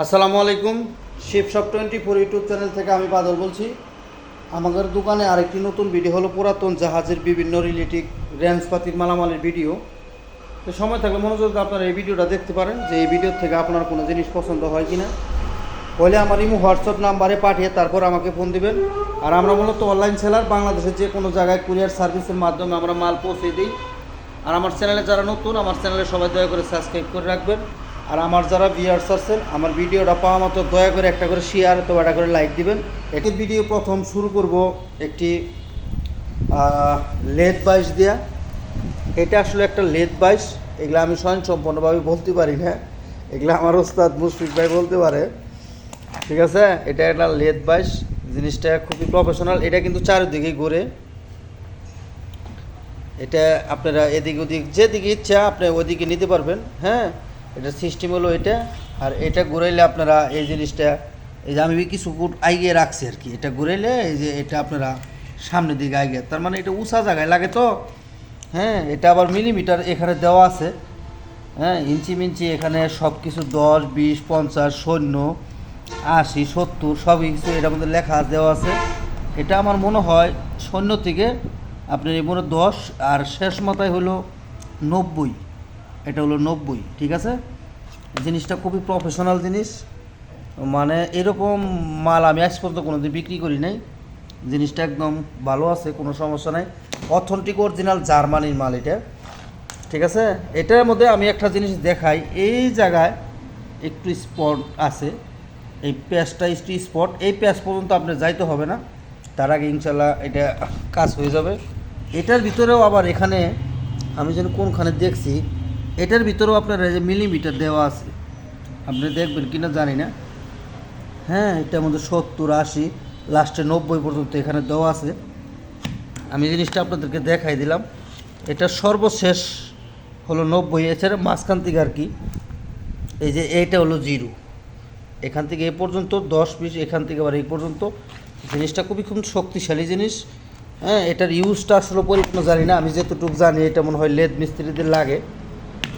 আসসালামু আলাইকুম। Shiv shop twenty four YouTube channel থেকে আমি বাদল বলছি। আমাদের দোকানে আরেকটি নতুন ভিডিও হলো পুরাতন জাহাজের বিভিন্ন রিলেটিভ রেঞ্জপাতির মালামালের ভিডিও তো সময় থাকলে মনোযোগ আপনারা এই ভিডিওটা দেখতে পারেন যে এই ভিডিও থেকে আপনার কোনো জিনিস পছন্দ হয় কি না হলে আমার ইমো হোয়াটসঅ্যাপ নাম্বারে পাঠিয়ে তারপর আমাকে ফোন দিবেন। আর আমরা মূলত অনলাইন সেলার বাংলাদেশের যে কোনো জায়গায় কুরিয়ার সার্ভিসের মাধ্যমে আমরা মাল পৌঁছে দিই। আর আমার চ্যানেলে যারা নতুন, আমার চ্যানেলে সবাই দয়া করে সাবস্ক্রাইব করে রাখবেন। আর আমার যারা ভিউয়ার্স আছেন, আমার ভিডিওটা পাওয়া মতো দয়া করে একটা করে শেয়ার তো একটা করে লাইক দিবেন। একটি ভিডিও প্রথম শুরু করব একটি লেদ বাইশ দেয়া। এটা আসলে একটা লেদ বাইশ, এগুলো আমি স্বয়ংসম্পন্নভাবে বলতে পারি না। এগুলো আমার ওস্তাদ মুশফিক ভাই বলতে পারে। ঠিক আছে? এটা একটা লেদ বাইশ, জিনিসটা খুবই প্রফেশনাল এটা কিন্তু চারিদিকে ঘুরে। এটা আপনারা এদিক ওদিক, যেদিকে ইচ্ছা আপনি ওদিকে নিতে পারবেন হ্যাঁ? এটা সিস্টেম হলো এটা, আর এটা ঘুরাইলে আপনারা এই জিনিসটা, এই যে আমি কিছু ফুট আইগিয়ে রাখছি আর কি, এটা ঘুরাইলে এই যে এটা আপনারা সামনের দিকে আইগিয়ে তার মানে এটা উঁচা জায়গায় লাগে তো? হ্যাঁ এটা আবার মিলিমিটার এখানে দেওয়া আছে। হ্যাঁ ইঞ্চি মিঞ্চি এখানে সব কিছু দশ, বিশ, পঞ্চাশ, শূন্য, আশি, সত্তর সব কিছু এটার মধ্যে লেখা দেওয়া আছে। এটা আমার মনে হয় শূন্য থেকে আপনার এই মনে দশ, আর শেষ মাথায় হলো নব্বই। এটা হলো নব্বই, ঠিক আছে? জিনিসটা খুবই প্রফেশনাল জিনিস। মানে এরকম মাল আমি আজ পর্যন্ত কোনো দিন বিক্রি করি নাই। জিনিসটা একদম ভালো আছে, কোনো সমস্যা নাই। অথেন্টিক অরিজিনাল জার্মানির মাল এটা, ঠিক আছে? এটার মধ্যে আমি একটা জিনিস দেখাই। এই জায়গায় একটু স্পট আছে। এই প্যাচটা একটু স্পট এই প্যাচ পর্যন্ত আপনি যাইতে হবে না। তার আগে ইনশাল্লাহ এটা কাজ হয়ে যাবে। এটার ভিতরেও আবার এখানে আমি যেন কোনখানে দেখছি এটার ভিতরেও আপনার যে মিলিমিটার দেওয়া আছে। আপনি দেখবেন কি না জানি না। হ্যাঁ এটার মধ্যে সত্তর, আশি লাস্টে নব্বই পর্যন্ত এখানে দেওয়া আছে। আমি জিনিসটা আপনাদেরকে দেখাই দিলাম। এটা সর্বশেষ হলো নব্বই, এছাড়া মাঝখান থেকে আর কি। এই যে এইটা হলো জিরো। এখান থেকে এ পর্যন্ত, দশ, বিশ, এখান থেকে আবার এই পর্যন্ত। জিনিসটা খুবই খুব শক্তিশালী জিনিস। হ্যাঁ এটার ইউজটা আসলে পরিপূর্ণ জানি না। আমি যতটুকু জানি, এটা মনে হয় লেদ মিস্ত্রিদের লাগে।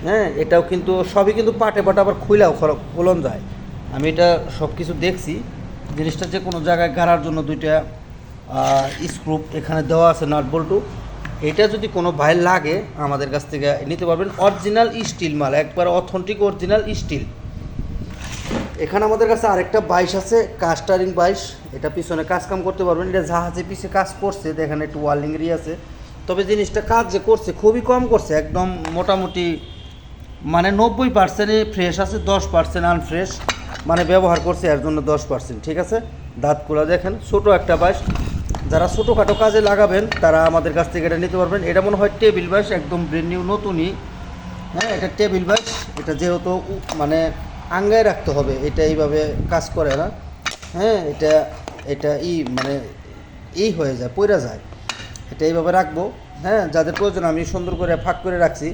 হ্যাঁ এটাও কিন্তু সবই কিন্তু পাটে পাটে আবার খুইলাও খোলন যায়। আমি এটা সব কিছু দেখছি। জিনিসটা যে কোনো জায়গায় গাড়ার জন্য দুইটা স্ক্রুপ এখানে দেওয়া আছে নাট বল্টু এটা যদি কোনো ভাই লাগে আমাদের কাছ থেকে নিতে পারবেন। অরিজিনাল স্টিল মাল, একবার অথেন্টিক অরিজিনাল স্টিল এখানে আমাদের কাছে আরেকটা বাইশ আছে কাস্টারিং বাইশ। এটা পিছনে কাজ কাম করতে পারবেন। এটা জাহাজে পিছে কাজ করছে, দেখেন একটু ওয়ার্লিংয়েরই আছে। তবে জিনিসটা কাজ যে করছে, খুবই কম করছে। একদম মোটামুটি মানে নব্বই পার্সেন্টই ফ্রেশ আছে, দশ পার্সেন্ট আনফ্রেশ মানে ব্যবহার করছে এর জন্য দশ পার্সেন্ট, ঠিক আছে? দাঁতগুলো দেখেন, ছোটো একটা বাইশ যারা ছোটোখাটো কাজে লাগাবেন, তারা আমাদের কাছ থেকে এটা নিতে পারবেন। এটা মনে হয় টেবিল বাইশ একদম ব্রেন নিউ নতুনই। হ্যাঁ এটা টেবিল বাইশ এটা যেহেতু মানে আঙ্গায় রাখতে হবে, এটা এইভাবে কাজ করে না। হ্যাঁ এটা এটা ই মানে এই হয়ে যায়, পইরা যায়। এটা এইভাবে রাখব। হ্যাঁ যাদের প্রয়োজন আমি সুন্দর করে ফাঁক করে রাখছি।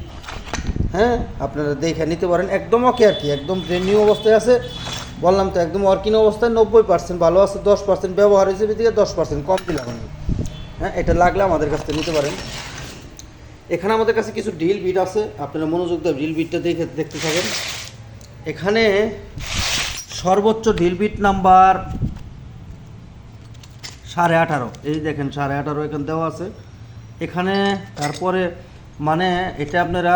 হ্যাঁ আপনারা দেখে নিতে পারেন। একদম ওকে আর কি, একদম নিউ অবস্থায় আছে, বললাম তো একদম ওয়ার্কিং অবস্থায় নব্বই পার্সেন্ট ভালো আছে, দশ পার্সেন্ট ব্যবহার হিসেবে দিকে দশ পার্সেন্ট কম দিলাম আমি। হ্যাঁ এটা লাগলে আমাদের কাছ থেকে নিতে পারেন। এখানে আমাদের কাছে কিছু ডিল বিট আছে, আপনারা মনোযোগ দিয়ে ডিল বিটটা দেখে দেখতে থাকেন। এখানে সর্বোচ্চ ডিল বিট নাম্বার সাড়ে আঠারো। এই দেখেন, সাড়ে আঠারো এখানে দেওয়া আছে। এখানে তারপরে মানে এটা আপনারা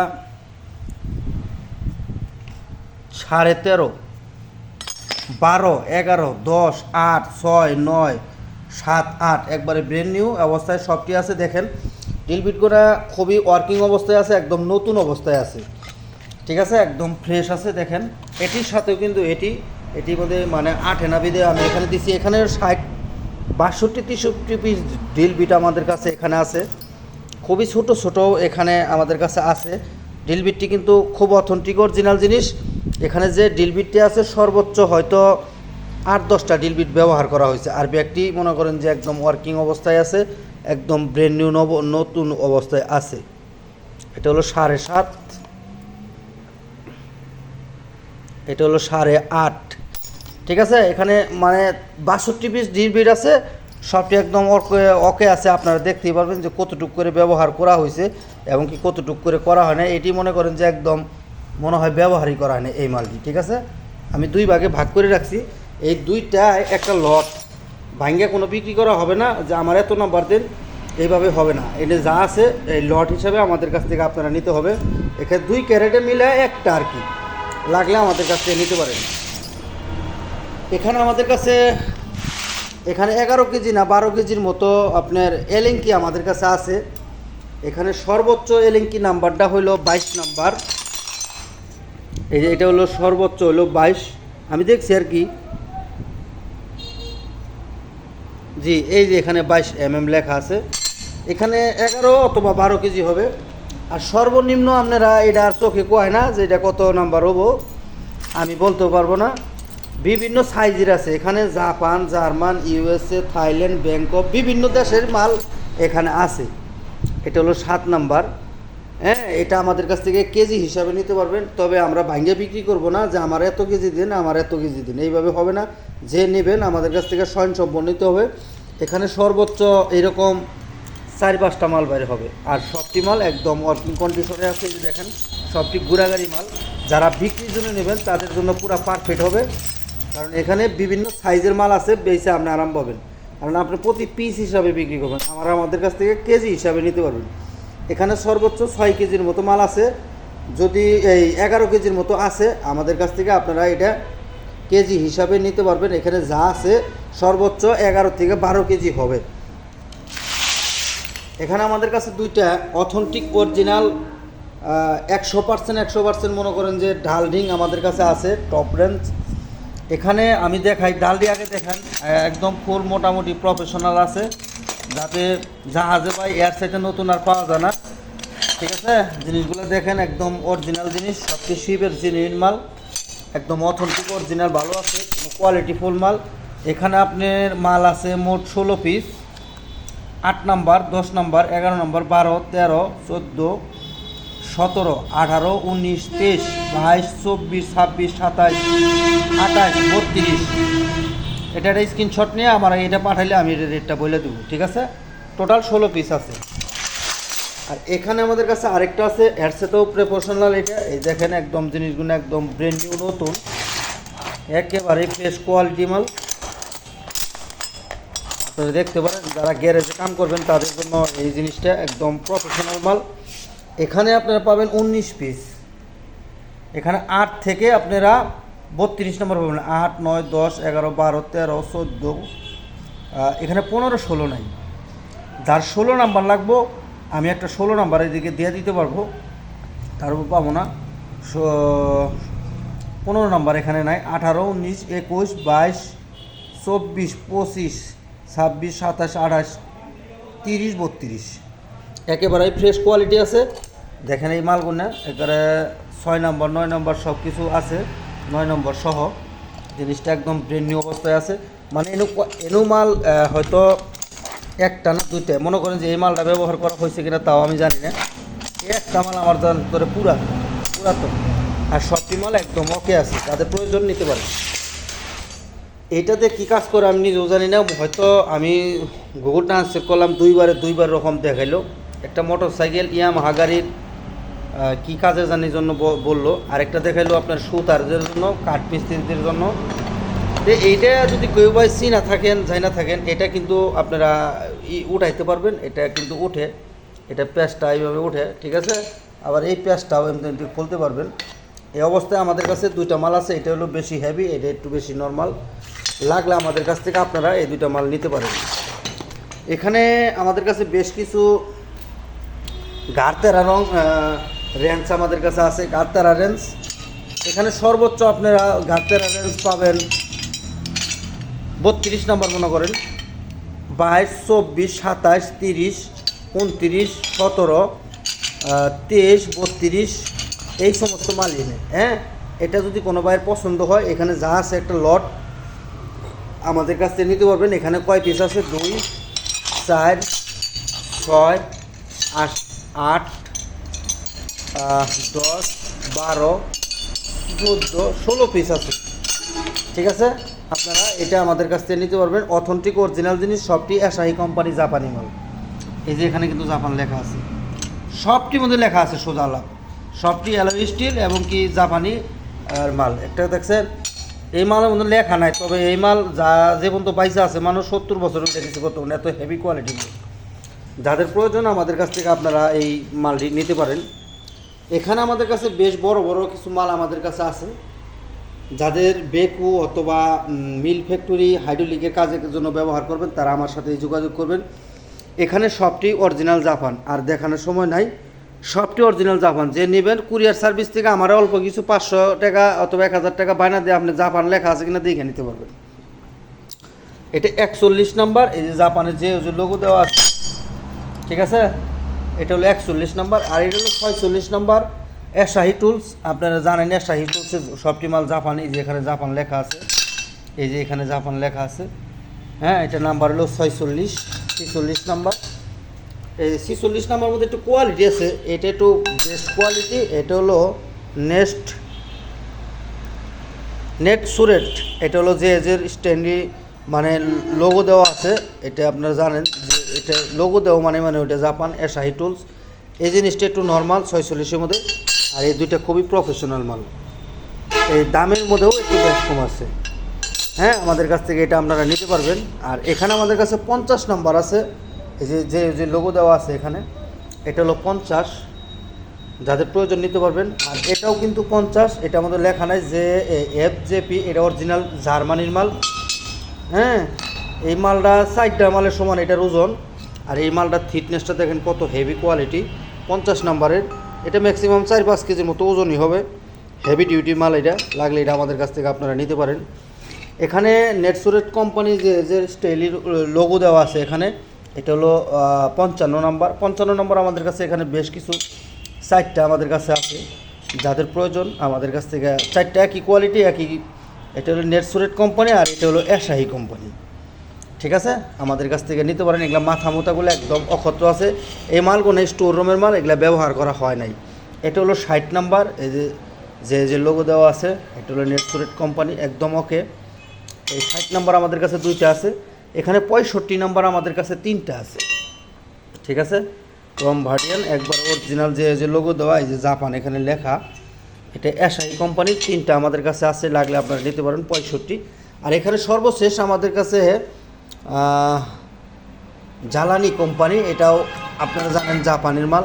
সাড়ে তেরো, বারো, এগারো, দশ, আট, ছয়, নয়, সাত, আট, একবারে ব্রেন নিউ অবস্থায় সবটি আছে দেখেন? ডিল বিটগুলো খুবই ওয়ার্কিং অবস্থায় আছে, একদম নতুন অবস্থায় আছে। ঠিক আছে? একদম ফ্রেশ আছে, দেখেন। এটির সাথেও কিন্তু এটি এটি মধ্যে মানে আঠেনা বিদে আমি এখানে দিছি। এখানে ষাট, বাষট্টি, তেষট্টি পিস ডিল বিট আমাদের কাছে এখানে আছে। খুবই ছোট ছোট এখানে আমাদের কাছে আছে। ডিল বিটটি কিন্তু খুব অথেন্টিক অরিজিনাল জিনিস। এখানে যে ডিল বিটটি আছে, সর্বোচ্চ হয়তো আট দশটা ডিল বিট ব্যবহার করা হয়েছে। আর ব্যাগটি মনে করেন যে একদম ওয়ার্কিং অবস্থায় আছে, একদম ব্র্যান্ড নিউ নব নতুন অবস্থায় আছে। এটা হলো সাড়ে সাত। এটা হলো সাড়ে আট। ঠিক আছে? এখানে মানে বাষট্টি পিস ডিবিট আছে। সবটি একদম ওকে আছে, আপনারা দেখতেই পারবেন যে কতটুক করে ব্যবহার করা হয়েছে। এবং কি কতটুক করে করা হয় না, এটি মনে করেন যে একদম মনে হয় ব্যবহারই করা হয় না এই মালটি, ঠিক আছে? আমি দুই ভাগে ভাগ করে রাখছি। এই দুইটা একটা লট ভাঙ্গে কোনো বিক্রি করা হবে না, যে আমার এত নাম্বার দিন, এইভাবে হবে না। এটা যা আছে, এই লট হিসাবে আমাদের কাছ থেকে আপনারা নিতে হবে। এখানে দুই ক্যারেটে মিলে একটা আর কি, লাগলে আমাদের কাছ থেকে নিতে পারেন। এখানে আমাদের কাছে, এখানে এগারো কেজি না বারো কেজির মতো আপনার এলেঙ্কি আমাদের কাছে আছে। এখানে সর্বোচ্চ এলেঙ্কি নাম্বারটা হলো বাইশ নাম্বার। এই যে এটা হলো সর্বোচ্চ হলো বাইশ। আমি দেখছি আর কি। জি, এই যে এখানে বাইশ এম এম লেখা আছে। এখানে এগারো অথবা বারো কেজি হবে। আর সর্বনিম্ন আপনারা এটা আর চোখে কোয় না যে এটা কত নাম্বার হব, আমি বলতেও পারব না। বিভিন্ন সাইজের আছে। এখানে Japan, German, USA, Thailand, Bangkok, বিভিন্ন দেশের মাল এখানে আছে। এটা হলো সাত নাম্বার। হ্যাঁ এটা আমাদের কাছ থেকে কেজি হিসাবে নিতে পারবেন, তবে আমরা ভাঙ্গে বিক্রি করব না, যে আমার এত কেজি দিন, আমার এত কেজি দিন। এইভাবে হবে না, যে নেবেন আমাদের কাছ থেকে স্বয়ংসম্পন্ন নিতে হবে। এখানে সর্বোচ্চ এরকম চার পাঁচটা মাল বাইরে হবে, আর সবটি মাল একদম ওয়ার্কিং কন্ডিশনে আছে যদি দেখেন, সবটি গুড়াগাড়ি মাল। যারা বিক্রির জন্য নেবেন, তাদের জন্য পুরো পারফেক্ট হবে, কারণ এখানে বিভিন্ন সাইজের মাল আছে বেশি আপনি আরাম পাবেন। কারণ আপনি প্রতি পিস হিসাবে বিক্রি করবেন। আমরা আমাদের কাছ থেকে কেজি হিসাবে নিতে পারবেন। এখানে সর্বোচ্চ ছয় কেজির মতো মাল আছে। যদি এই এগারো কেজির মতো আছে, আমাদের কাছ থেকে আপনারা এটা কেজি হিসাবে নিতে পারবেন। এখানে যা আছে, সর্বোচ্চ এগারো থেকে বারো কেজি হবে। এখানে আমাদের কাছে দুইটা অথেন্টিক অরিজিনাল একশো পার্সেন্ট একশো পার্সেন্ট মনে করেন যে ঢালডিং আমাদের কাছে আছে টপ রেঞ্জ এখানে আমি দেখাই, ডালডি আগে দেখেন। একদম ফুল মোটামুটি প্রফেশনাল আছে। যাতে জাহাজে বা এয়ার সাইটে নতুন আর পাওয়া যায় না। ঠিক আছে? জিনিসগুলো দেখেন, একদম অরিজিনাল জিনিস। সবচেয়ে শিপের জেনুইন মাল। একদম অথেন্টিক অরিজিনাল ভালো আছে। কোয়ালিটি ফুল মাল। এখানে আপনার মাল আছে মোট ষোলো পিস আট নাম্বার দশ নাম্বার এগারো নাম্বার বারো, তেরো, চোদ্দ সতেরো, আঠারো, উনিশ, তেইশ, বাইশ, চব্বিশ, ছাব্বিশ সাতাশ আঠাশ, বত্রিশ। এটা একটা স্ক্রিনশট নিয়ে আমার এটা পাঠাইলে আমি এটা রেটটা বলে দেবো, ঠিক আছে? টোটাল ষোলো পিস আছে। আর এখানে আমাদের কাছে আরেকটা আছে, এর সাথেও প্রফেশনাল এটা। এই দেখেন একদম জিনিসগুলো একদম ব্র্যান্ড নিউ নতুন। একেবারে ফ্রেশ কোয়ালিটি মাল। আপনারা দেখতে পারেন, যারা গ্যারেজে কাম করবেন, তাদের জন্য এই জিনিসটা একদম প্রফেশনাল মাল। এখানে আপনারা পাবেন উনিশ পিস এখানে আট থেকে আপনারা বত্রিশ নম্বর পাবেন। আট, নয়, দশ, এগারো, বারো, তেরো, চোদ্দ এখানে পনেরো, ষোলো নাই। যার ষোলো নাম্বার লাগবো, আমি একটা ষোলো নাম্বার এদিকে দিয়ে দিতে পারব। তার উপর পাবো না। পনেরো নাম্বার এখানে নাই। আঠারো, উনিশ, একুশ, বাইশ, চব্বিশ, পঁচিশ, ছাব্বিশ, সাতাশ, আঠাশ, তিরিশ, বত্রিশ। একেবারে ফ্রেশ কোয়ালিটি আছে। দেখেন এই মালগুলো একেবারে ছয় নম্বর, নয় নম্বর সব কিছু আছে, নয় নম্বর সহ। জিনিসটা একদম ব্রেন নিউ অবস্থায় আছে। মানে এনু এনু মাল হয়তো একটা না দুইটা, মনে করেন যে এই মালটা ব্যবহার করা হয়েছে কিনা তাও আমি জানি না। একটা মাল আমার জান করে পুরা, পুরাতন। আর সবটি মাল একদম ওকে আছে, তাদের প্রয়োজন নিতে পারে। এইটাতে কী কাজ করে আমি নিজেও জানি না, হয়তো আমি গুগল ট্রান্সলেট করলাম, দুইবারে দুইবার রকম দেখাইলো। একটা মোটর সাইকেল ইয়ামাহা গাড়ির আহ, কী কাজে জানি জন্য বলল। আরেকটা দেখাইলো আপনার সুতারদের জন্য কাঠ মিস্ত্রিদের জন্য। তো এইটা যদি কেউ ভাই চিনা থাকেন না থাকেন এটা কিন্তু আপনারা ই উঠাইতে পারবেন। এটা কিন্তু উঠে এটা প্যাঁচটা এইভাবে উঠে ঠিক আছে? আবার এই প্যাঁচটাও এমনি খুলতে পারবেন। এই অবস্থায় আমাদের কাছে দুইটা মাল আছে এটা হলো বেশি হেভি এটা একটু বেশি নর্মাল লাগলে আমাদের কাছ থেকে আপনারা এই দুইটা মাল নিতে পারেন। এখানে আমাদের কাছে বেশ কিছু গারতেরা রং রেঞ্জ আমাদের কাছে আছে গারতেরা রেঞ্জ এখানে সর্বোচ্চ আপনারা গারতেরা রেঞ্জ পাবেন বত্রিশ নম্বর মনে করেন। বাইশ, চব্বিশ, সাতাশ, তিরিশ, উনত্রিশ, সতেরো তেইশ, বত্রিশ, এই সমস্ত মাল এনে হ্যাঁ? এটা যদি কোনো ভাইয়ের পছন্দ হয়, এখানে যা আছে একটা লট আমাদের কাছ থেকে নিতে পারবেন। এখানে কয় পিস আছে? দুই, চার, ছয়, আট আট দশ, বারো, চোদ্দ, ষোলো পিস আছে। ঠিক আছে? আপনারা এটা আমাদের কাছ থেকে নিতে পারবেন। অথেন্টিক অরিজিনাল জিনিস, সবটি অ্যাশাহি কোম্পানি জাপানি মাল। এই যে এখানে কিন্তু জাপান লেখা আছে। সবটির মধ্যে লেখা আছে সোজা লাভ সবটি অ্যালোই স্টিল এবং কি জাপানি আর মাল। একটা দেখছেন, এই মালের মধ্যে লেখা নাই, তবে এই মাল যা যে পর্যন্ত পয়সা আছে, মানুষ সত্তর বছরের করতে পারে এত হেভি কোয়ালিটি যাদের প্রয়োজন আমাদের কাছ থেকে আপনারা এই মালটি নিতে পারেন। এখানে আমাদের কাছে বেশ বড় বড় কিছু মাল আমাদের কাছে আছে। যাদের বেকু অথবা মিল ফ্যাক্টরি, হাইড্রোলিকের কাজের জন্য ব্যবহার করবেন, তারা আমার সাথে যোগাযোগ করবেন। এখানে সবটি অরিজিনাল জাপান, আর দেখানোর সময় নাই। সবটি অরিজিনাল জাপান। যে নেবেন কুরিয়ার সার্ভিস থেকে আমার অল্প কিছু পাঁচশো টাকা অথবা এক হাজার টাকা বায়না দিয়ে আপনি জাপান লেখা আছে কিনা দেখে নিতে পারবেন। এটা একচল্লিশ নাম্বার, এই যে জাপানের যে লোগো দেওয়া আছে। ঠিক আছে? এটা হলো একচল্লিশ নম্বর আর এটা হলো ছয়চল্লিশ নাম্বার। এশাহি টুলস আপনারা জানেন এশাহি টুলসের সবটি মাল জাপান, এই যে এখানে জাপান লেখা আছে। এই যে এখানে জাপান লেখা আছে। হ্যাঁ এটা নাম্বার হলো ছয়চল্লিশ, ছিচল্লিশ নাম্বার। এই ছিচল্লিশ নাম্বার মধ্যে একটু কোয়ালিটি আছে, এটা একটু বেস্ট কোয়ালিটি এটা হলো নেক্সট নেট সুরেট, এটা হলো যে এজের স্ট্যান্ডি মানে লোগো দেওয়া আছে, এটা আপনারা জানেন যে এটা লোগো দেওয়া মানে মানে ওটা জাপান এশাহি টুলস এই জিনিসটা একটু নর্মাল ছয়চল্লিশের মধ্যে। আর এই দুইটা খুবই প্রফেশনাল মাল। এই দামের মধ্যেও একটু বেশ কম আছে। হ্যাঁ আমাদের কাছ থেকে এটা আপনারা নিতে পারবেন। আর এখানে আমাদের কাছে পঞ্চাশ নাম্বার আছে। এই যে যে যে লোগো দেওয়া আছে এখানে, এটা হলো পঞ্চাশ। যাদের প্রয়োজন নিতে পারবেন। আর এটাও কিন্তু পঞ্চাশ। এটা আমাদের লেখা নাই যে এফ জেপি এটা অরিজিনাল জার্মানির মাল। হ্যাঁ এই মালটা সাইডটা মালের সমান, এটার ওজন। আর এই মালটার থিকনেসটা দেখেন কত হেভি কোয়ালিটি পঞ্চাশ নাম্বারের। এটা ম্যাক্সিমাম চার পাঁচ কেজির মতো ওজনই হবে। হেভি ডিউটি মাল এটা, লাগলে এটা আমাদের কাছ থেকে আপনারা নিতে পারেন। এখানে নেটসুরেট কোম্পানি যে যে স্টেলির লোগো দেওয়া আছে এখানে, এটা হলো পঞ্চান্ন নাম্বার। পঞ্চান্ন নম্বর আমাদের কাছে এখানে বেশ কিছু চারটা আমাদের কাছে আছে। যাদের প্রয়োজন আমাদের কাছ থেকে চারটা একই কোয়ালিটি একই এটা হলো নেটসুরেট কোম্পানি আর এটা হলো এশাহি কোম্পানি ঠিক আছে? আমাদের কাছ থেকে নিতে পারেন। এগুলো মাথা মোতাগুলো একদম অক্ষত আছে। এই মালগুলো স্টোর রুমের মাল, এগুলো ব্যবহার করা হয় নাই। এটা হলো ষাট নাম্বার। এই যে যে যে লোগো দেওয়া আছে, এটা হলো নেটসুরেট কোম্পানি একদম ওকে এই ষাট নাম্বার আমাদের কাছে দুইটা আছে। এখানে পঁয়ষট্টি নাম্বার আমাদের কাছে তিনটা আছে। ঠিক আছে? রম ভার্ডিয়ান একবার অরিজিনাল যে যে লোগো দেওয়া, এই যে জাপান এখানে লেখা। এটা এসআই কোম্পানির তিনটা আমাদের কাছে আছে, লাগলে আপনারা নিতে পারেন, পঁয়ষট্টি। আর এখানে সর্বশেষ আমাদের কাছে জ্বালানি কোম্পানি, এটাও আপনারা জানেন জাপানের মাল।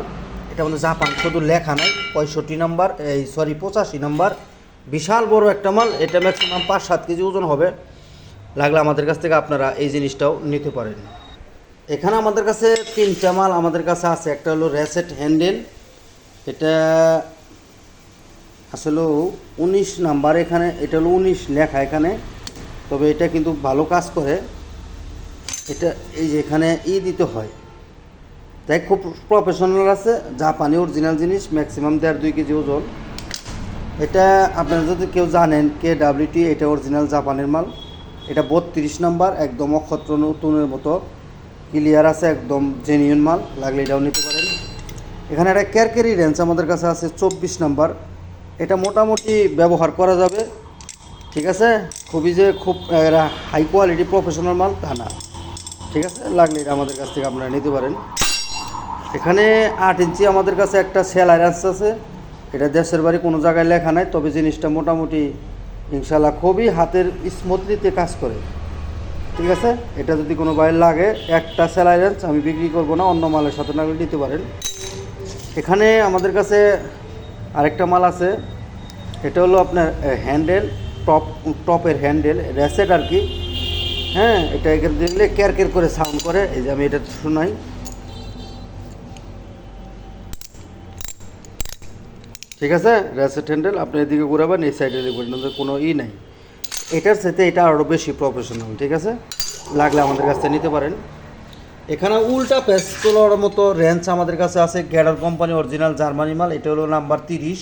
এটা আমাদের জাপান, শুধু লেখা নাই, পঁয়ষট্টি নাম্বার, এই সরি পঁচাশি নাম্বার। বিশাল বড় একটা মাল, এটা ম্যাক্সিমাম পাঁচ সাত কেজি ওজন হবে। লাগলে আমাদের কাছ থেকে আপনারা এই জিনিসটাও নিতে পারেন। এখানে আমাদের কাছে তিনটা মাল আমাদের কাছে আছে, একটা হলো রেসেট হ্যান্ডেল এটা আসলে উনিশ নাম্বার এখানে, এটা হলো উনিশ লেখা এখানে, তবে এটা কিন্তু ভালো কাজ করে। এটা এই যে এখানে ই দিতে হয়। তাই খুব প্রফেশনাল আছে, জাপানি অরিজিনাল জিনিস ম্যাক্সিমাম দেড় দুই কেজি ওজন। এটা আপনারা যদি কেউ জানেন কে ডাব্লিউটি এটা অরিজিনাল জাপানের মাল। এটা বত্রিশ নাম্বার, একদম অক্ষত্র নতুনের মতো। ক্লিয়ার আছে, একদম জেনিউন মাল, লাগলে এটাও নিতে পারেন। এখানে একটা ক্যারকেরি রেঞ্জ আমাদের কাছে আছে, চব্বিশ নাম্বার। এটা মোটামুটি ব্যবহার করা যাবে, ঠিক আছে? খুবই যে খুব হাই কোয়ালিটি প্রফেশনাল মাল তা না, ঠিক আছে? লাগলে এটা আমাদের কাছ থেকে আপনারা নিতে পারেন। এখানে আট ইঞ্চি আমাদের কাছে একটা সেলাইরান্স আছে, এটা দেশের বাড়ি কোনো জায়গায় লেখা নাই, তবে জিনিসটা মোটামুটি ইনশাল্লাহ খুবই হাতের স্মুথলিতে কাজ করে, ঠিক আছে? এটা যদি কোনো বাইরে লাগে, একটা সেলাইরেন্স আমি বিক্রি করব না, অন্য মালের সাথে না নিতে পারেন। এখানে আমাদের কাছে আরেকটা মাল আছে, এটা হলো আপনার হ্যান্ডেল টপ টপের হ্যান্ডেল র্যাসেট আর কি। হ্যাঁ এটা এখানে দেখলে কেয়ার কেয়ার করে সাউন্ড করে, এই যে আমি এটা শোনাই। ঠিক আছে? র্যাসেট হ্যান্ডেল আপনি এদিকে ঘুরাবেন, এই সাইডে ওদের কোনো ই নাই। এটার সাথে এটা আরও বেশি প্রফেশনাল ঠিক আছে? লাগলে আমাদের কাছ থেকে নিতে পারেন। এখানে উল্টা পেস তোলার মতো রেঞ্জ আমাদের কাছে আছে গ্যাডার কোম্পানি অরিজিনাল জার্মানি মাল। এটা হলো নাম্বার তিরিশ,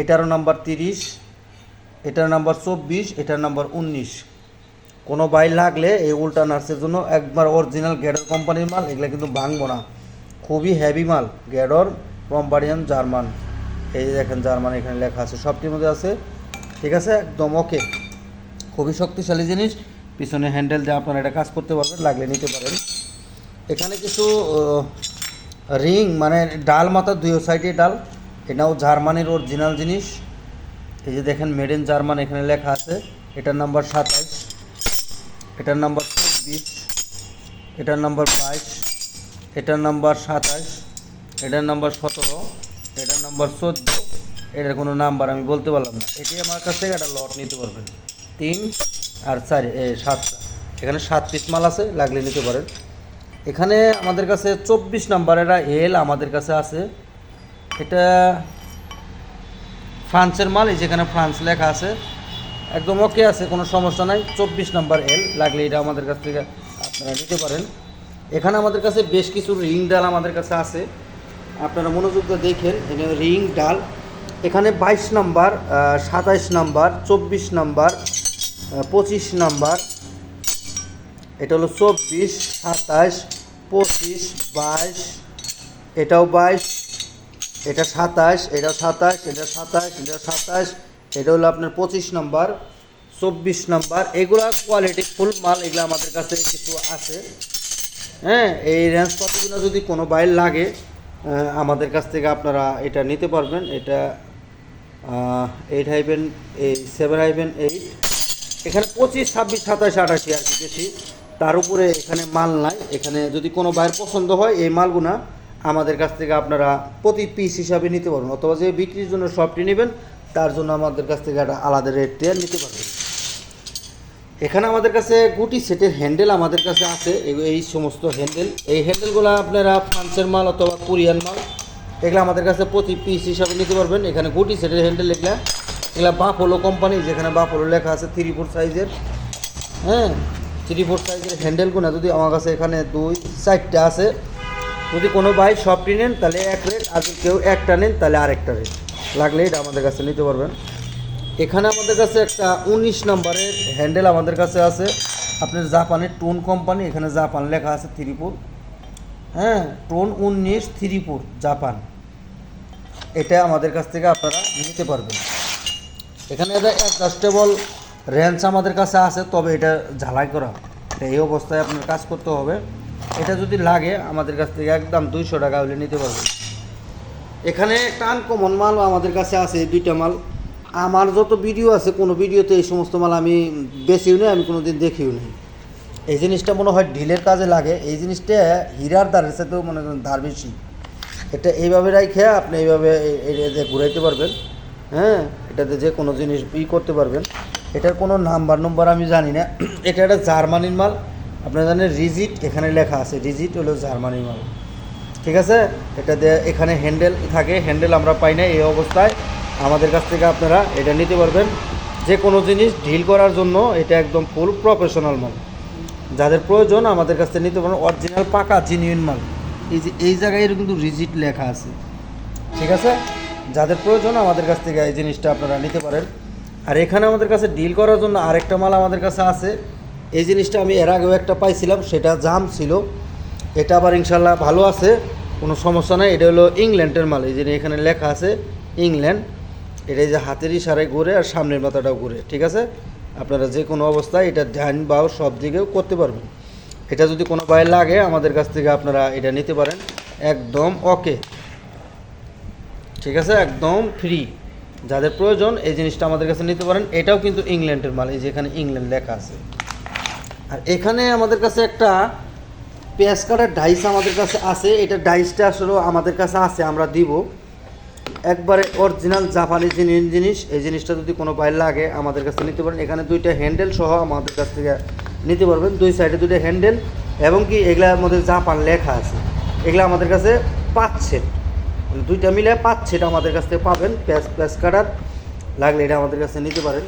এটারও নাম্বার তিরিশ, এটার নাম্বার চব্বিশ, এটার নাম্বার উনিশ। কোনো বাইর লাগলে এই উল্টা নার্সের জন্য একবার অরিজিনাল গ্যাডর কোম্পানির মাল, এগুলো কিন্তু ভাঙবো না। খুবই হেভি মাল গ্যাডর কম্পানিয়ান জার্মান এই দেখেন জার্মান এখানে লেখা আছে, সবটির মধ্যে আছে। ঠিক আছে, একদম ওকে খুবই শক্তিশালী জিনিস। পিছনে হ্যান্ডেল দিয়ে আপনারা এটা কাজ করতে পারবেন, লাগলে নিতে পারেন। এখানে কিছু রিং মানে ডাল মাথা, দুই সাইডে ডাল। এটাও জার্মানির অরিজিনাল জিনিস। এই যে দেখেন মেড ইন জার্মান এখানে লেখা আছে। এটার নাম্বার সাতাইশ। এটার নাম্বার চব্বিশ। এটার নাম্বার বাইশ। এটার নাম্বার সাতাশ এটার নাম্বার সতেরো। এটার নাম্বার চোদ্দ। এটার কোনো নাম্বার আমি বলতে পারলাম না। এটি আমার কাছ থেকে একটা লট নিতে পারবেন। তিন আর চারি সাতটা। এখানে সাত পিস মাল আছে, লাগলে নিতে পারেন। এখানে আমাদের কাছে চব্বিশ নাম্বারের এল আমাদের কাছে আছে। এটা ফ্রান্সের মাল, এই যেখানে ফ্রান্স লেখা আছে। একদম ওকে আছে, কোনো সমস্যা নাই। চব্বিশ নাম্বার এল, লাগলে এটা আমাদের কাছ থেকে আপনারা নিতে পারেন। এখানে আমাদের কাছে বেশ কিছু রিং ডাল আমাদের কাছে আছে। আপনারা মনোযোগ দেখেন, এখানে রিং ডাল। এখানে বাইশ নাম্বার সাতাইশ নাম্বার, চব্বিশ নাম্বার পঁচিশ নাম্বার। এটা হলো চব্বিশ সাতাশ পঁচিশ, বাইশ, এটাও বাইশ, এটা সাতাশ এটা সাতাশ এটা সাতাশ এটা সাতাশ, এটা হলো আপনার পঁচিশ নম্বর, চব্বিশ নাম্বার, এগুলা কোয়ালিটি ফুল মাল, এগুলো আমাদের কাছে কিছু আছে। হ্যাঁ এই রেঞ্জ কতগুলো যদি কোনো বাইল লাগে আমাদের কাছ থেকে আপনারা এটা নিতে পারবেন। এটা এইট হাইভেন এই সেভেন হাইভেন এইট এখানে পঁচিশ, ছাব্বিশ, সাতাশ আঠাশি আর কি বেশি। তার উপরে এখানে মাল নাই। এখানে যদি কোনো বাইরের পছন্দ হয়, এই মালগুনা আমাদের কাছ থেকে আপনারা প্রতি পিস হিসাবে নিতে পারবেন। অথবা যে বিক্রির জন্য সবটি নেবেন, তার জন্য আমাদের কাছ থেকে একটা আলাদা রেট দিয়ে নিতে পারবেন। এখানে আমাদের কাছে গুটি সেটের হ্যান্ডেল আমাদের কাছে আছে। এই সমস্ত হ্যান্ডেল এই হ্যান্ডেলগুলো আপনারা ফ্রান্সের মাল অথবা কোরিয়ান মাল, এগুলো আমাদের কাছে প্রতি পিস হিসাবে নিতে পারবেন। এখানে গুটি সেটের হ্যান্ডেল এগুলা। এগুলা বাফলো কোম্পানি যেখানে বাফলো লেখা আছে থ্রি ফোর সাইজের হ্যাঁ? থ্রি ফোর সাইজের হ্যান্ডেল হ্যান্ডেলগুলো যদি আমার কাছে এখানে দুই, চারটা আছে, যদি কোনো ভাই সবটি নেন, তাহলে এক রেট আর কেউ একটা নেন, তাহলে আরেকটা রেট লাগলে এটা আমাদের কাছে নিতে পারবেন। এখানে আমাদের কাছে একটা উনিশ নম্বরের হ্যান্ডেল আমাদের কাছে আছে। আপনার জাপানের টোন কোম্পানি এখানে জাপান লেখা আছে থ্রিপুর হ্যাঁ টোন উনিশ থ্রিপুর জাপান। এটা আমাদের কাছ থেকে আপনারা নিতে পারবেন। এখানে এটা অ্যাডজাস্টেবল রেঞ্জ আমাদের কাছে আছে, তবে এটা ঝালাই করা। এই অবস্থায় আপনার কাজ করতে হবে। এটা যদি লাগে, আমাদের কাছ থেকে একদম দুইশো টাকা হলে নিতে পারবেন। এখানে একটা আনকমন মাল আমাদের কাছে আছে, এই দুইটা মাল। আমার যত ভিডিও আছে, কোনো ভিডিওতে এই সমস্ত মাল আমি বেশিও নেই, আমি কোনো দিন দেখিও নেই। এই জিনিসটা মনে হয় ঢিলের কাজে লাগে। এই জিনিসটা হীরার দ্বারের সাথেও মনে করেন ধার বেশি। এটা এইভাবে রাখে আপনি এইভাবে ঘুরাইতে পারবেন। হ্যাঁ এটাতে যে কোনো জিনিস ই করতে পারবেন। এটার কোনো নাম্বার, নম্বর আমি জানি না। এটা একটা জার্মানির মাল। আপনারা জানেন রিজিট, এখানে লেখা আছে, রিজিট হলো জার্মানির মাল। ঠিক আছে? এটা এখানে হ্যান্ডেল থাকে, হ্যান্ডেল আমরা পাই না এই অবস্থায়। আমাদের কাছ থেকে আপনারা এটা নিতে পারবেন। যে কোনো জিনিস ঢিল করার জন্য এটা একদম ফুল প্রফেশনাল মাল। যাদের প্রয়োজন আমাদের কাছ থেকে নিতে পারেন অরিজিনাল পাকা জিনিউন মাল। এই যে, এই জায়গায় কিন্তু রিজিট লেখা আছে। ঠিক আছে? যাদের প্রয়োজন আমাদের কাছ থেকে এই জিনিসটা আপনারা নিতে পারেন। আর এখানে আমাদের কাছে ডিল করার জন্য আরেকটা মাল আমাদের কাছে আছে। এই জিনিসটা আমি এর আগেও একটা পাইছিলাম, সেটা জাম ছিল। এটা আবার ইনশাল্লাহ ভালো আছে, কোনো সমস্যা নাই। এটা হলো ইংল্যান্ডের মাল, এই যে এখানে লেখা আছে ইংল্যান্ড। এটা যে হাতের ইশারায় ঘুরে আর সামনের মাথাটাও ঘুরে, ঠিক আছে? আপনারা যে কোনো অবস্থায় এটা ধ্যান বাও সব দিকেও করতে পারবেন। এটা যদি কোনো বাইরে লাগে, আমাদের কাছ থেকে আপনারা এটা নিতে পারেন। একদম ওকে ঠিক আছে? একদম ফ্রি যাদের প্রয়োজন এই জিনিসটা আমাদের কাছে নিতে পারেন। এটাও কিন্তু ইংল্যান্ডের মাল, এই যে এখানে ইংল্যান্ড লেখা আছে। আর এখানে আমাদের কাছে একটা পেঁয়াজ কাটার ডাইস আমাদের কাছে আছে। এটা ডাইসটা আসলে আমাদের কাছে আছে, আমরা দিব। একবারে অরিজিনাল জাপানি জিনিস, এই জিনিসটা যদি কোনো বাইর লাগে আমাদের কাছে নিতে পারেন। এখানে দুইটা হ্যান্ডেল সহ আমাদের কাছ থেকে নিতে পারবেন। দুই সাইডে দুইটা হ্যান্ডেল এবং কি এগুলার আমাদের জাপান লেখা আছে। এগুলো আমাদের কাছে পাঁচ সেট মানে দুইটা মিলে পাঁচ সেট আমাদের কাছ থেকে পাবেন প্যাস প্যাস কাটার। লাগলে এটা আমাদের কাছে নিতে পারেন।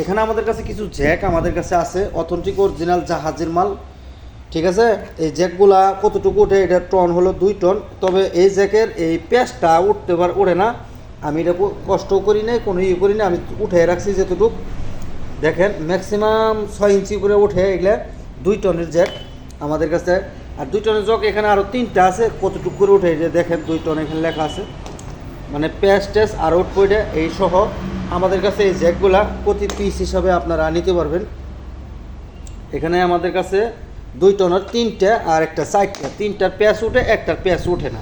এখানে আমাদের কাছে কিছু জ্যাক আমাদের কাছে আছে অথেন্টিক অরিজিনাল জাহাজের মাল। ঠিক আছে? এই জ্যাকগুলা কতটুকু ওঠে? এটা টন হলো দুই টন। তবে এই জ্যাকের এই প্যাচটা উঠতে পার ওঠে না। আমি এটা কো- কষ্টও করি নাই, কোনো ইয়ে করি না আমি উঠে রাখছি যেতটুক। দেখেন ম্যাক্সিমাম ছয় ইঞ্চি করে উঠে এগুলা দুই টনের জ্যাক। আমাদের কাছে আর দুই টনের জগ এখানে আরও তিনটা আছে, কতটুকু করে উঠে যে দেখেন দুই টন এখানে লেখা আছে। মানে প্যাচ ট্যাচ আর পইটা এই সহ আমাদের কাছে এই জ্যাকগুলা প্রতি পিস হিসাবে আপনারা নিতে পারবেন। এখানে আমাদের কাছে দুই টনের তিনটা আর একটা চারটা। তিনটার প্যাচ উঠে, একটার প্যাচ উঠে না।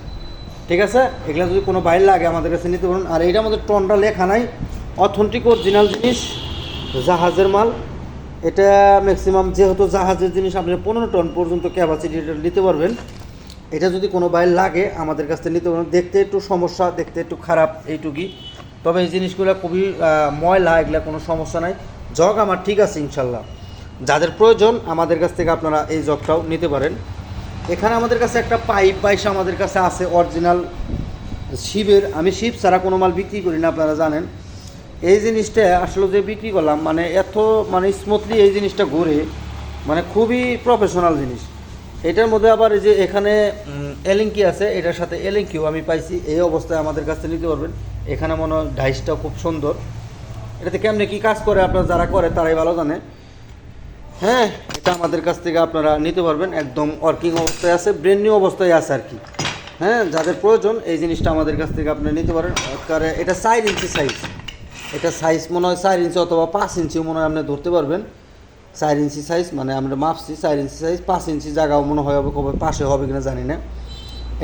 ঠিক আছে? এগুলো যদি কোনো বাইরে লাগে আমাদের কাছে নিতে পারেন আর এইটার মধ্যে টনটা লেখা নাই। অথেন্টিক অরিজিনাল জিনিস, জাহাজের মাল। এটা ম্যাক্সিমাম যেহেতু জাহাজের জিনিস আপনি পনেরো টন পর্যন্ত ক্যাপাসিটি এটা নিতে পারবেন, এটা যদি কোনো বাইর লাগে, আমাদের কাছ থেকে নিতে পারবেন। দেখতে একটু সমস্যা, দেখতে একটু খারাপ এইটুকুই তবে এই জিনিসগুলো খুবই ময়লা, এগুলো কোনো সমস্যা নাই। জগ আমার ঠিক আছে, ইনশাল্লাহ। যাদের প্রয়োজন, আমাদের কাছ থেকে আপনারা এই জগটাও নিতে পারেন। এখানে আমাদের কাছে একটা পাইপ বাইশ আমাদের কাছে আছে অরিজিনাল শিবের। আমি শিব ছাড়া কোনো মাল বিক্রি করি না, আপনারা জানেন। এই জিনিসটা আসলে যে বিক্রি করলাম মানে এত মানে স্মুথলি এই জিনিসটা ঘুরে মানে খুবই প্রফেশনাল জিনিস। এটার মধ্যে আবার এই যে এখানে এলিঙ্কি আছে, এটার সাথে এলিঙ্কিও আমি পাইছি, এই অবস্থায় আমাদের কাছে নিতে পারবেন। এখানে মনে হয় ডাইসটা খুব সুন্দর। এটাতে কেমনে কি কাজ করে আপনারা যারা করে, তারাই ভালো জানে। হ্যাঁ এটা আমাদের কাছ থেকে আপনারা নিতে পারবেন। একদম ওয়ার্কিং অবস্থায় আছে ব্রেন নিউ অবস্থায় আছে আর কি। হ্যাঁ যাদের প্রয়োজন, এই জিনিসটা আমাদের কাছ থেকে আপনারা নিতে পারেন। এটা চার ইঞ্চি সাইজ এটা সাইজ মনে হয় চার ইঞ্চি অথবা পাঁচ ইঞ্চিও মনে হয় আপনি ধরতে পারবেন। চার ইঞ্চি সাইজ মানে আমরা মাপছি, চার ইঞ্চি সাইজ পাঁচ ইঞ্চি জায়গাও মনে হয় হবে, কবে পাশে হবে কিনা জানি না।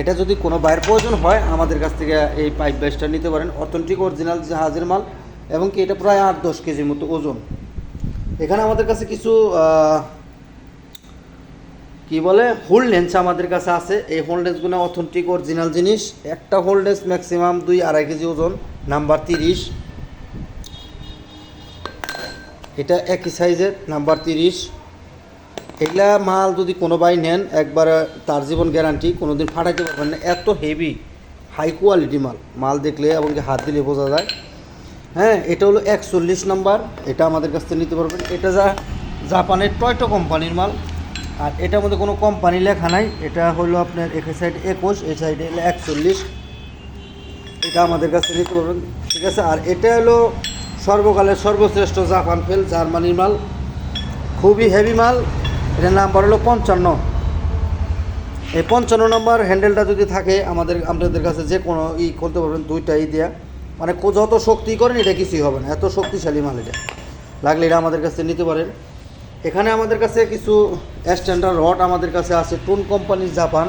এটা যদি কোনো বাইরের প্রয়োজন হয়, আমাদের কাছ থেকে এই পাইপ বাইসটা নিতে পারেন। অথেন্টিক অরিজিনাল জাহাজের মাল এবং কি এটা প্রায় আট, দশ কেজির মতো ওজন। এখানে আমাদের কাছে কিছু কি বলে হোল্ড লেন্স আমাদের কাছে আছে। এই হোল্ড লেন্সগুলো অথেন্টিক অরিজিনাল জিনিস। একটা হোল্ড লেন্স ম্যাক্সিমাম দুই, আড়াই কেজি ওজন নাম্বার তিরিশ। এটা একই সাইজের, নাম্বার তিরিশ। এগুলা মাল যদি কোনো ভাই নেন, একবার তার জীবন গ্যারান্টি কোনো দিন ফাটাইতে পারবেন না। এত হেভি হাই কোয়ালিটি মাল। মাল দেখলে এবং হাত দিলে বোঝা যায়। হ্যাঁ এটা হলো একচল্লিশ নাম্বার। এটা আমাদের কাছ থেকে নিতে পারবেন। এটা যা জাপানের টয়টো কোম্পানির মাল। আর এটার মধ্যে কোনো কোম্পানি লেখা নাই। এটা হলো আপনার এক সাইড একুশ, এই সাইডে হলো একচল্লিশ। এটা আমাদের কাছে নিতে পারবেন। ঠিক আছে? আর এটা হলো সর্বকালের সর্বশ্রেষ্ঠ জাপান ফেল জার্মানির মাল। খুবই হেভি মাল, এটার নাম্বার হলো পঞ্চান্ন। এই পঞ্চান্ন নম্বর হ্যান্ডেলটা যদি থাকে, আমাদের, আপনাদের কাছে যে কোনো ই করতে পারবেন দুইটাই দেওয়া মানে যত শক্তি করেন, এটা কিছুই হবে না। এত শক্তিশালী মাল এটা। লাগলে এটা আমাদের কাছে নিতে পারেন। এখানে আমাদের কাছে কিছু স্ট্যান্ডার্ড রড আমাদের কাছে আছে, টুন কোম্পানির জাপান।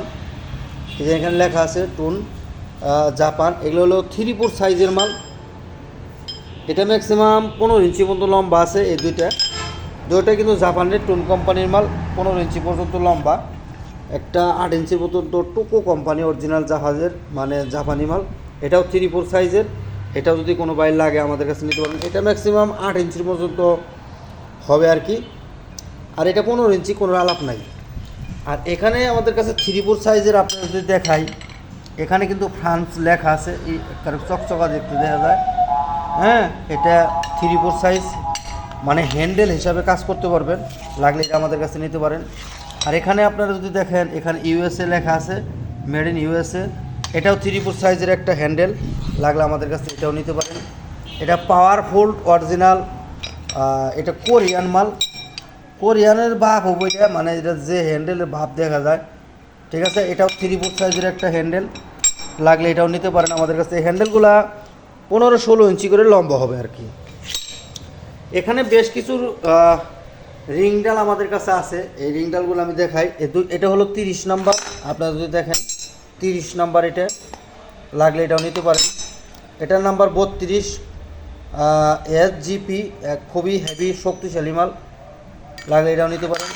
এখানে লেখা আছে, টুন জাপান। এগুলো হলো থ্রি ফোর সাইজের মাল। এটা ম্যাক্সিমাম পনেরো ইঞ্চি পর্যন্ত লম্বা আছে এই দুইটা। দুইটা কিন্তু জাপানের টুন কোম্পানির মাল, পনেরো ইঞ্চি পর্যন্ত লম্বা। একটা আট ইঞ্চি পর্যন্ত টোকো কোম্পানি অরিজিনাল জাহাজের মানে জাপানি মাল। এটাও থ্রি ফোর সাইজের এটাও যদি কোনো বাইর লাগে আমাদের কাছে নিতে পারবেন এটা ম্যাক্সিমাম আট ইঞ্চির পর্যন্ত হবে আর কি। আর এটা পনেরো ইঞ্চি, কোনো আলাপ নাই। আর এখানে আমাদের কাছে থ্রি ফোর সাইজের আপনারা যদি দেখাই, এখানে কিন্তু ফ্রান্স লেখা আছে। এই চকচকা দেখতে দেখা যায়। হ্যাঁ। এটা থ্রি ফোর সাইজ মানে হ্যান্ডেল হিসাবে কাজ করতে পারবেন, লাগলে এটা আমাদের কাছে নিতে পারেন। আর এখানে আপনারা যদি দেখেন, এখানে ইউএসএ লেখা আছে মেড ইন ইউএসএ এটাও থ্রি ফোর সাইজের একটা হ্যান্ডেল লাগলে আমাদের কাছে এটাও নিতে পারেন। এটা পাওয়ারফুল অরিজিনাল এটা কোরিয়ান মাল। কোরিয়ানের ভাব হবে এটা মানে এটা যে হ্যান্ডেলের ভাব দেখা যায়। ঠিক আছে? এটাও থ্রি ফোর সাইজের একটা হ্যান্ডেল লাগলে এটাও নিতে পারেন আমাদের কাছে। এই হ্যান্ডেলগুলা পনেরো ষোলো ইঞ্চি করে লম্বা হবে আর কি। এখানে বেশ কিছু রিং ডাল আমাদের কাছে আছে। এই রিং ডালগুলো আমি দেখাই। এটা হলো তিরিশ নাম্বার। আপনারা যদি দেখেন, তিরিশ নাম্বার এটা লাগলে এটাও নিতে পারেন। এটার নাম্বার বত্রিশ। এস জিপি খুবই হেভি শক্তিশালী মাল। লাগলে এটাও নিতে পারেন।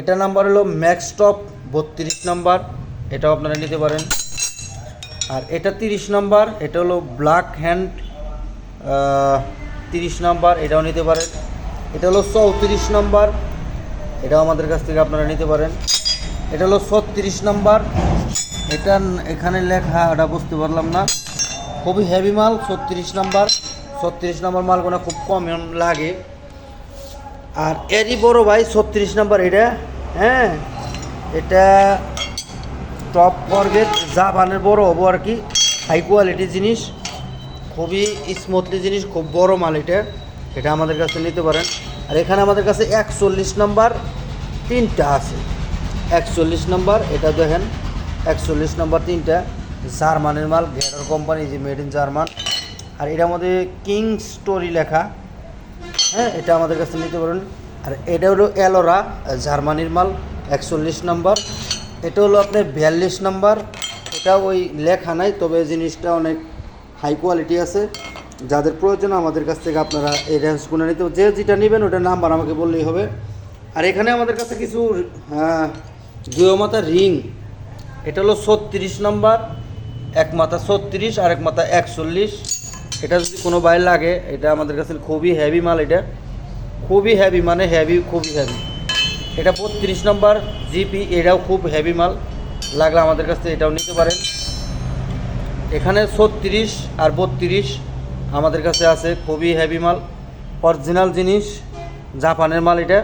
এটা নাম্বার হলো ম্যাক্স টপ বত্রিশ নাম্বার। এটাও আপনারা নিতে পারেন। আর এটা তিরিশ নাম্বার, এটা হলো ব্ল্যাক হ্যান্ড তিরিশ নাম্বার, এটাও নিতে পারেন। এটা হলো চৌত্রিশ নাম্বার, এটাও আমাদের কাছ থেকে আপনারা নিতে পারেন। এটা হলো ছত্রিশ নাম্বার, এটা এখানে লেখা, এটা বুঝতে পারলাম না। খুবই হেভি মাল, ছত্রিশ নাম্বার। ছত্রিশ নাম্বার মালগুলো খুব কম লাগে। আর এরই বড় ভাই, ছত্রিশ নাম্বার এটা হ্যাঁ? এটা টপ বর্গের জাপানের বড় হব আর কি। হাই কোয়ালিটির জিনিস, খুবই স্মুথলি জিনিস, খুব বড় মাল এটা। এটা আমাদের কাছে নিতে পারেন। আর এখানে আমাদের কাছে একচল্লিশ নাম্বার তিনটা আছে। একচল্লিশ নাম্বার, এটা দেখেন, একচল্লিশ নাম্বার তিনটা। জার্মানের মাল গেডার কোম্পানি যে মেড ইন জার্মান। আর এটার মধ্যে কিং স্টোরি লেখা। হ্যাঁ এটা আমাদের কাছে নিতে পারেন। আর এটা হলো এলোরা জার্মানির মাল, একচল্লিশ নাম্বার। এটা হলো আপনার বিয়াল্লিশ নাম্বার। এটা ওই লেখা নাই, তবে জিনিসটা অনেক হাই কোয়ালিটি আছে। যাদের প্রয়োজন আমাদের কাছ থেকে আপনারা এই রেঞ্জগুলো নিতে যে যেটা নেবেন ওটার নাম্বার আমাকে বললেই হবে। আর এখানে আমাদের কাছে কিছু দুই মাথা রিং। এটা হলো ছত্রিশ নাম্বার। এক মাথা ছত্রিশ আর এক মাথা একচল্লিশ। এটা যদি কোনো বাইর লাগে, এটা আমাদের কাছে খুবই হেভি মাল এটা। খুবই হেভি মানে হেভি খুবই হেভি এটা বত্রিশ নম্বর জিপি, এটাও খুব হেভি মাল। লাগলে আমাদের কাছ থেকে এটাও নিতে পারেন। এখানে ছত্রিশ আর বত্রিশ আমাদের কাছে আছে, খুবই হেভি মাল। অরিজিনাল জিনিস, জাপানের মাল এটা।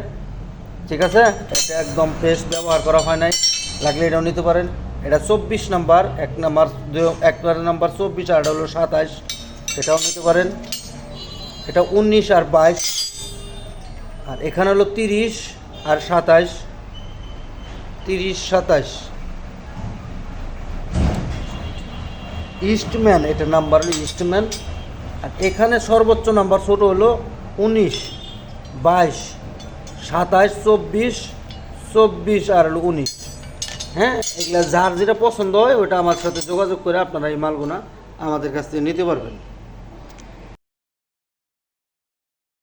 ঠিক আছে? এটা একদম ফ্রেশ ব্যবহার করা হয় নাই। লাগলে এটাও নিতে পারেন। এটা চব্বিশ নাম্বার, এক নাম্বার এক নাম্বার চব্বিশ আর হলো সাতাশ এটাও নিতে পারেন। এটা উনিশ আর বাইশ। আর এখানে হলো তিরিশ। আর সাতাশ, তিরিশ, সাতাশ। ইস্টম্যান এটা নাম্বার হলো ইস্টম্যান আর এখানে সর্বোচ্চ নাম্বার ছোট হলো উনিশ, বাইশ, সাতাশ, চব্বিশ চব্বিশ আর হলো উনিশ। হ্যাঁ এগুলা যার যেটা পছন্দ হয় ওটা আমার সাথে যোগাযোগ করে আপনারা এই মালগুনা আমাদের কাছ থেকে নিতে পারবেন।